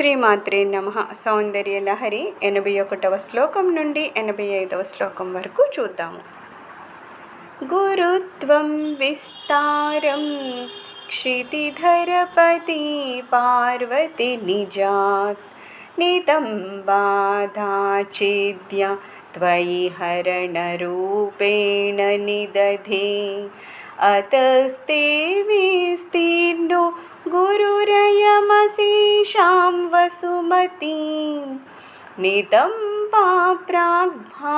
శ్రీమాత్రే నమ సౌందర్య లహరి ఎనభై ఒకటవ శ్లోకం నుండి ఎనభై ఐదవ శ్లోకం వరకు చూద్దాము గురుత్వం విస్తారం క్షితిధరపతి పార్వతి నిజాత్ నితం బాధాచిద్య त्वयि हरणरूपेण निदधे अतस्ते विस्तीर्णो गुरुरयमशीषां वसुमतीं नितं पाप्राग्भारः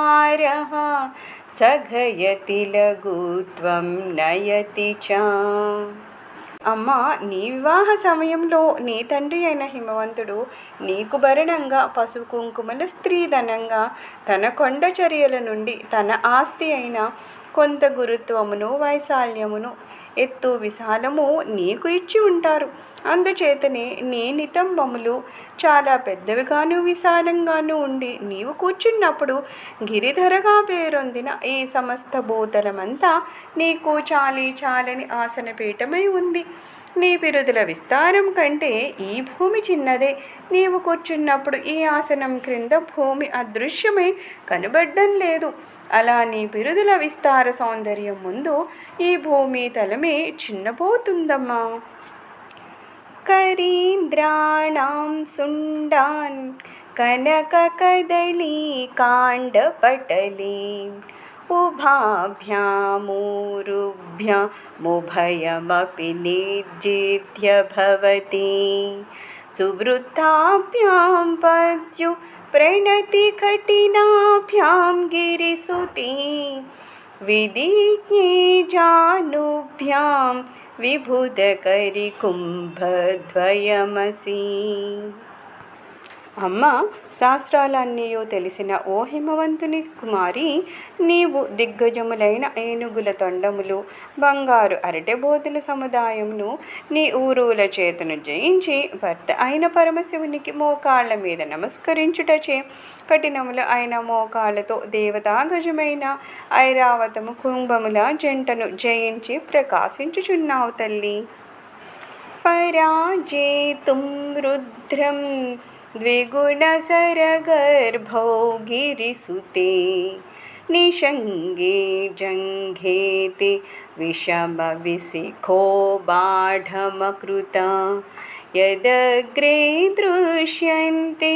सघयति लघुत्वं नयति च అమ్మ నీ వివాహ సమయంలో నీ తండ్రి అయిన హిమవంతుడు నీకు భరణంగా పసుపు కుంకుమల స్త్రీధనంగా తన కొండ చర్యల నుండి తన ఆస్తి అయిన కొంత గురుత్వమును వైశాల్యమును ఎత్తు విశాలము నీకు ఇచ్చి ఉంటారు. అందుచేతనే నీ నితంబములు చాలా పెద్దవిగాను విశాలంగాను ఉండి నీవు కూర్చున్నప్పుడు గిరిధరగా పేరొందిన ఈ సమస్త భూతలమంతా నీకు చాలి చాలని ఆసన పీఠమై ఉంది. నీ బిరుదుల విస్తారం కంటే ఈ భూమి చిన్నదే. నీవు కూర్చున్నప్పుడు ఈ ఆసనం క్రింద భూమి అదృశ్యమై కనబడ్డం లేదు. అలా నీ బిరుదుల విస్తార సౌందర్యం ముందు ఈ భూమి తలమే చిన్నపోతుందమ్మా కరీంద్రాణం సుండాన్ కనకకదళీ కాండపటలీ. उभाभ्यामुरुभ्यमुभयमपि निर्जित्य भवति। सुवृत्ताभ्यां पद्यु प्रणतिकठिनाभ्यां गिरिसुती। विधिज्ञे जानुभ्यां विबुधकरिकुम्भद्वयमसि అమ్మ శాస్త్రాలన్నీయో తెలిసిన ఓ హిమవంతుని కుమారి నీవు దిగ్గజములైన ఏనుగుల తొండములు బంగారు అరటెబోతుల సముదాయమును నీ ఊరువుల చేతును జయించి భర్త అయిన పరమశివునికి మోకాళ్ళ మీద నమస్కరించుటచే. కఠినములు అయిన మోకాళ్ళతో దేవతాగజమైన ఐరావతము కుంభముల జంటను జయించి ప్రకాశించుచున్నావు తల్లి. పరాజేతుం రుద్రం द्विगुणसरगर्भौ गिरिसुते निषङ्गे जङ्घेति विषमविसिखो बाढमकृता यदग्रे दृश्यन्ते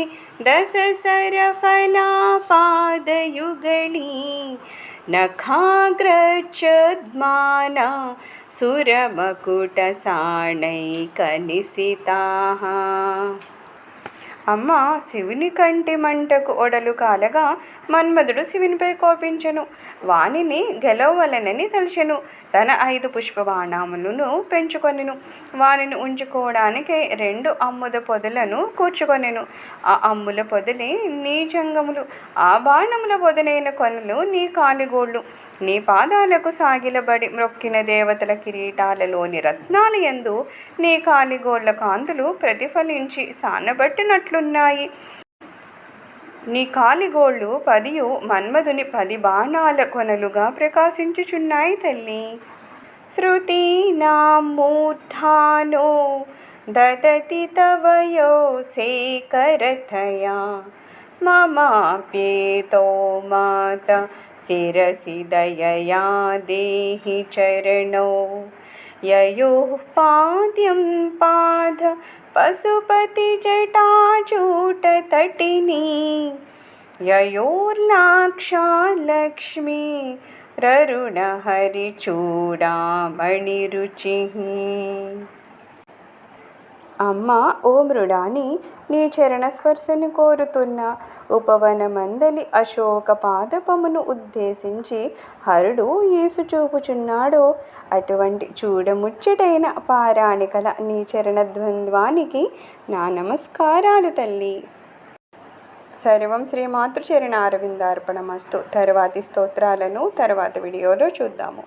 दशसरफलापादयुगणी नखाग्रच्छद्माना सुरमकुटसाणैकनिशिताः అమ్మ శివుని కంటి మంటకు ఒడలు కాలగా మన్మధుడు శివునిపై కోపించెను. వానిని గెలవలనని తెలిసెను తన ఐదు పుష్పబాణములను పెంచుకొనెను. వానిని ఉంచుకోవడానికి రెండు అమ్ముద పొదలను కూర్చుకొనెను. ఆ అమ్ముల పొదలే నీ జంగములు. ఆ బాణముల పొదలైన కొనలు నీ కాలిగోళ్ళు. నీ పాదాలకు సాగిలబడి మ్రొక్కిన దేవతల కిరీటాలలోని రత్నాలు ఎందు నీ కాలిగోళ్ళ కాంతులు ప్రతిఫలించి సానబట్టినట్లు ఉన్నాయి నీ కాలిగోళ్ళు పదియు మన్మధుని పది బాణాల కొనలుగా ప్రకాశించుచున్నాయి తల్లి. శృతి మూర్ధానో దదతి తవయో సేకరథయా మమాప్యేతో మాత శిరసి దయయా దేహి చరణో. ययोः पाद्यं पाद पशुपतिजटाचूटतटिनी ययोर्लाक्षा लक्ष्मी ररुणहरिचूडामणिरुचिः అమ్మ ఓ మృడాని నీ చరణస్పర్శను కోరుతున్న ఉపవనమందలి అశోక పాదపమును ఉద్దేశించి హరుడు ఈసు చూపుచున్నాడో. అటువంటి చూడముచ్చటైన పారాణికల నీ చరణద్వంద్వానికి నా నమస్కారాలు తల్లి. సర్వం శ్రీ మాతృచరణ అరవిందార్పణమస్తు తర్వాతి స్తోత్రాలను తర్వాత వీడియోలో చూద్దాము.